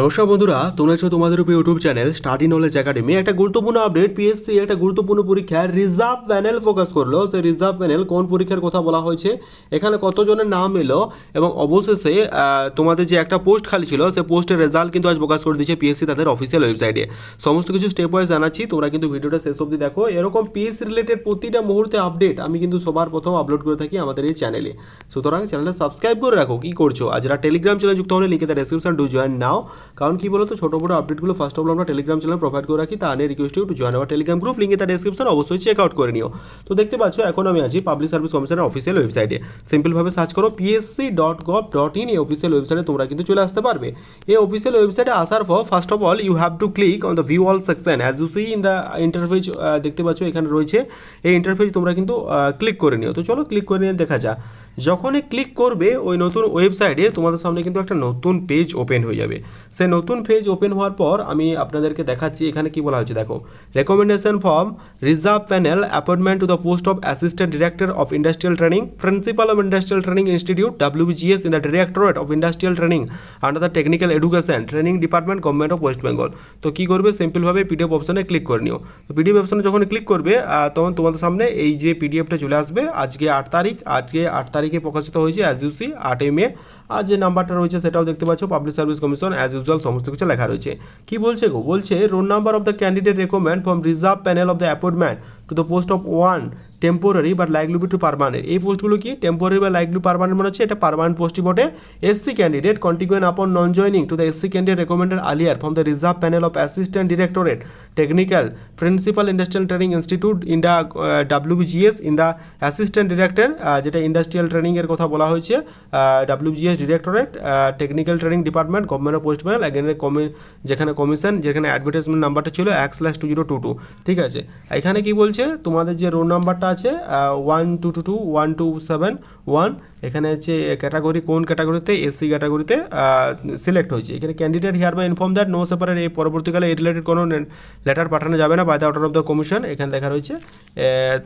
নমস্কার বন্ধুরা, তোমরা হচ্ছে তোমাদের উপর YouTube channel study knowledge academy একটা গুরুত্বপূর্ণ আপডেট পিএসসি একটা গুরুত্বপূর্ণ পরীক্ষার রিজার্ভ প্যানেল ফোকাস করল। সেই রিজার্ভ প্যানেল কোন পরীক্ষার কথা বলা হয়েছে, এখানে কতজনের নাম এলো এবং অবশেষে তোমাদের যে একটা পোস্ট খালি ছিল, সেই পোস্টের রেজাল্ট কিন্তু আজ প্রকাশ করে দিয়েছে পিএসসি তাদের অফিসিয়াল ওয়েবসাইটে সমস্ত কিছু স্টেপ ওয়াইজ জানাচ্ছি, তোমরা কিন্তু ভিডিওটা শেষ অবধি দেখো। এরকম পিএসসি রিলেটেড প্রতিটা মুহূর্তে আপডেট আমি কিন্তু সবার প্রথম আপলোড করে থাকি আমাদের এই চ্যানেলে সুতরাং চ্যানেলটা সাবস্ক্রাইব করে রাখো, কি করছ? আর যারা টেলিগ্রাম চ্যানেল যুক্ত হলে লিখে ডেসক্রিপশন টু জয়েন নাও। কারণ কি বলতো, ছোটো বড়ো আপডেটগুলো ফার্স্ট অফ অল আমরা টেলিগ্রাম চ্যানেল প্রোভাইড করে রাখি, তা নিয়ে request to join our Telegram group লিঙ্কে তার ডেসক্রিপশন অবশ্যই চেক আউট করে নিও। তো দেখতে পাচ্ছ, এখন আমি আছি পাবলিক সার্ভিস কমিশনের অফিসিয়াল ওয়েবসাইটে সিম্পলভাবে সার্চ করো PSC dot gov dot in এই অফিসিয়াল ওয়েবসাইটে তোমরা কিন্তু চলে আসতে পারবে। এই অফিসিয়াল ওয়েবসাইটে আসার পর first of all you have to click on the view all section as you see in the interface দেখতে পাচ্ছ, এখানে রয়েছে। এই ইন্টারফেস তোমরা কিন্তু ক্লিক করে নিও। তো চলো ক্লিক করে নিয়ে দেখা যাক। যখনই ক্লিক করবে, ওই নতুন ওয়েবসাইটে তোমাদের সামনে কিন্তু একটা নতুন পেজ ওপেন হয়ে যাবে। সে নতুন পেজ ওপেন হওয়ার পর আমি আপনাদেরকে দেখাচ্ছি, এখানে কি বলা হয়েছে দেখো। Recommendation from reserve panel appointment to the post of assistant director of industrial training principal of industrial training institute WGS in the directorate of industrial training under the technical education training department government of West Bengal তো কী করবে? সিম্পলভাবে PDF অপশনে click করে নিও। তো PDF অপশনে যখন ক্লিক করবে তখন তোমাদের সামনে এই যে পিডিএফটা চলে আসবে, আজকে আট তারিখ, আজকে আট তারিখে প্রকাশিত হয়েছে অ্যাজ ইউসি আটই মে। আর যে নাম্বারটা রয়েছে, সেটাও দেখতে পাচ্ছ public service commission as usual সমস্ত কিছু লেখা রয়েছে। কি বলছে গো? বলছে roll number of the candidate recommend from reserve panel of the appointment to the post of one temporary but likely to permanent এই পোস্টগুলো কি? টেম্পোরারি বা লাইকলি পারমানেন্ট মানে হচ্ছে এটা পারমানেন্ট পোস্টই বটে। SC candidate contingent upon non joining to the SC candidate recommended earlier from the reserve panel of assistant directorate technical principal industrial training institute in the WBGS in the assistant director যেটা industrial ট্রেনিংয়ের কথা বলা হয়েছে WGS directorate technical training department government Bengal এখানে কমি যেখানে commission যেখানে advertisement নাম্বারটা ছিল এক slash two zero two two ঠিক আছে? এখানে কি বলছে? তোমাদের যে রোল নাম্বারটা আছে one two two two one two seven one এখানে হচ্ছে ক্যাটাগরি কোন ক্যাটাগরিতে এসসি ক্যাটাগরিতে সিলেক্ট হয়েছে। এখানে candidate here by inform that no separate এই পরবর্তীকালে এই রিলেটেড কোনো লেটার পাঠানো যাবে না by the order of the commission এখানে দেখা রয়েছে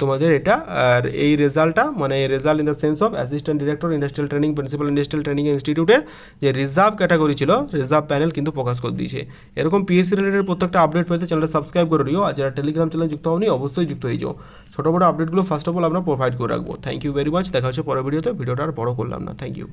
তোমাদের এটা, আর এই রেজাল্টটা মানে result in the sense of assistant director industrial training principal industrial training ইনস্টিটিউটের যে রিজার্ভ ক্যাটাগরি ছিল রিজার্ভ প্যানেল কিন্তু প্রকাশ করে দিয়েছে। এরকম পিএসসি রিলেটেড প্রত্যেকটা আপডেট পেতে চ্যানেলটা সাবস্ক্রাইব করে দিও আর যারা টেলিগ্রাম চ্যানেল যুক্ত হওনি, অবশ্যই যুক্ত হয়ে যাও। ছোটো বড়ো আপডেটগুলো ফার্স্ট অফ অল আমরা প্রোভাইড করে রাখব। থ্যাংক ইউ ভেরি মাচ দেখা হচ্ছে পরের ভিডিওতে ভিডিওটা আর বড়ো করলাম না। Thank you